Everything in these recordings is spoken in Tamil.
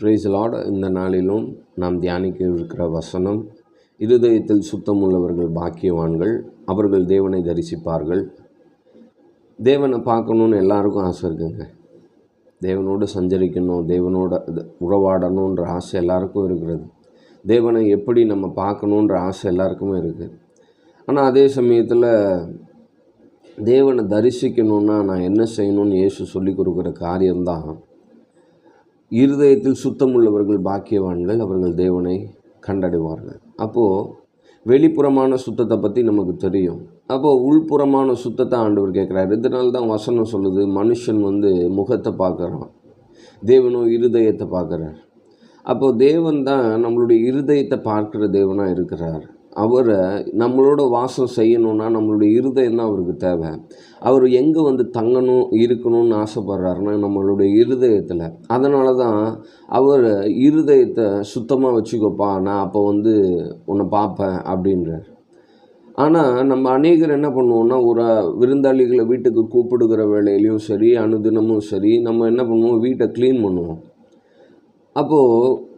பிரைஸ் லார்ட் இந்த நாளிலும் நாம் தியானிக்க இருக்கிற வசனம் இருதயத்தில் சுத்தமுள்ளவர்கள் பாக்கியவான்கள் அவர்கள் தேவனை தரிசிப்பார்கள். தேவனை பார்க்கணுன்னு எல்லாருக்கும் ஆசை இருக்குங்க. தேவனோடு சஞ்சரிக்கணும் தேவனோட உறவாடணுன்ற ஆசை எல்லாருக்கும் இருக்கிறது. தேவனை எப்படி நம்ம பார்க்கணுன்ற ஆசை எல்லாருக்குமே இருக்குது. ஆனால் அதே சமயத்தில் தேவனை தரிசிக்கணுன்னா நான் என்ன செய்யணும்னு இயேசு சொல்லி கொடுக்குற காரியம்தான் இருதயத்தில் சுத்தமுள்ளவர்கள் பாக்கியவான்கள் அவர்கள் தேவனை கண்டடைவார்கள். அப்போது வெளிப்புறமான சுத்தத்தை பற்றி நமக்கு தெரியும். அப்போது உள்புறமான சுத்தத்தை ஆண்டவர் கேட்குறாரு. இதனால தான் வசனம் சொல்லுது மனுஷன் வந்து முகத்தை பார்க்குறான். தேவனும் இருதயத்தை பார்க்குறார். அப்போது தேவன் தான் நம்மளுடைய இருதயத்தை பார்க்குற தேவனாக இருக்கிறார். அவரை நம்மளோட வாசம் செய்யணுன்னா நம்மளுடைய இருதயம் தான் அவருக்கு தேவை. அவர் எங்கே வந்து தங்கணும் இருக்கணும்னு ஆசைப்படுறாருன்னா நம்மளுடைய இருதயத்தில். அதனால தான் அவர் இருதயத்தை சுத்தமாக வச்சுக்கோப்பா நான் அப்போ வந்து உன்னை பார்ப்பேன் அப்படின்றார். ஆனால் நம்ம அநேகர் என்ன பண்ணுவோம்னா ஒரு விருந்தாளிகளை வீட்டுக்கு கூப்பிடுகிற வேலையிலையும் சரி அனுதினமும் சரி நம்ம என்ன பண்ணுவோம்? வீட்டை க்ளீன் பண்ணுவோம். அப்போது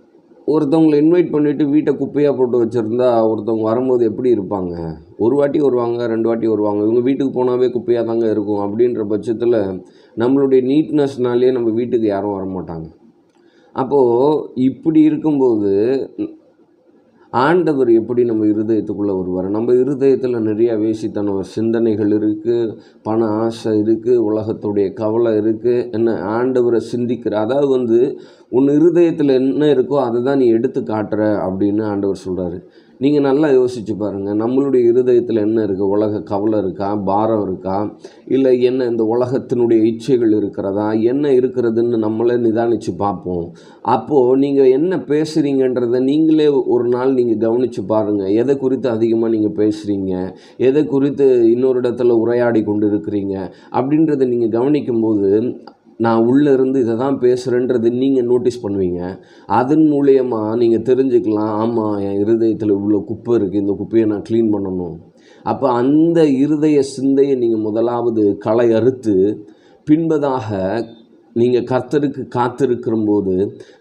ஒருத்தவங்களை இன்வைட் பண்ணிவிட்டு வீட்டை குப்பையாக போட்டு வச்சுருந்தா ஒருத்தவங்க வரும்போது எப்படி இருப்பாங்க? ஒரு வாட்டி வருவாங்க ரெண்டு வாட்டி வருவாங்க. இவங்க வீட்டுக்கு போனாவே குப்பையாக தாங்க இருக்கும். அப்படின்ற பட்சத்தில் நம்மளுடைய நீட்னஸ்னாலே நம்ம வீட்டுக்கு யாரும் வர மாட்டாங்க அப்போது இப்படி இருக்கும்போது ஆண்டவர் எப்படி நம்ம இருதயத்துக்குள்ளே வருவார் நம்ம இருதயத்தில் நிறையா வேசித்தனம் சிந்தனைகள் இருக்குது பண ஆசை இருக்குது உலகத்துடைய கவலை இருக்குது என்ன ஆண்டவரை சிந்திக்கிற அதாவது வந்து உன் இருதயத்தில் என்ன இருக்கோ அதை தான் நீ எடுத்து காட்டுற அப்படின்னு ஆண்டவர் சொல்கிறாரு நீங்கள் நல்லா யோசிச்சு பாருங்கள் நம்மளுடைய இருதயத்தில் என்ன இருக்குது உலக கவலை இருக்கா? பாரம் இருக்கா? இல்லை என்ன இந்த உலகத்தினுடைய இச்சைகள் இருக்கிறதா? என்ன இருக்கிறதுன்னு நம்மளே நிதானித்து பார்ப்போம். அப்போது நீங்கள் என்ன பேசுகிறீங்கன்றதை நீங்களே ஒரு நாள் நீங்கள் கவனித்து பாருங்கள் எதை குறித்து அதிகமாக நீங்கள் பேசுகிறீங்க எதை குறித்து இன்னொரு இடத்துல உரையாடி கொண்டு இருக்கிறீங்க அப்படின்றத நீங்கள் கவனிக்கும்போது நான் உள்ளே இருந்து இதை தான் பேசுகிறேன்றது நீங்கள் நோட்டீஸ் பண்ணுவீங்க. அதன் மூலயமா நீங்கள் தெரிஞ்சுக்கலாம் ஆமாம் என் இருதயத்தில் இவ்வளோ குப்பை இருக்குது இந்த குப்பையை நான் க்ளீன் பண்ணணும். அப்போ அந்த இருதய சிந்தையை நீங்கள் முதலாவது களை அறுத்து பின்பதாக நீங்கள் கர்த்தருக்கு காத்திருக்கிறம்போது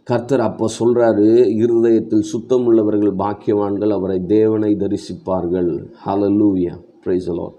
கர்த்தர் அப்போ சொல்கிறாரு இருதயத்தில் சுத்தமுள்ளவர்கள் பாக்கியவான்கள் அவரை தேவனை தரிசிப்பார்கள். Hallelujah price allot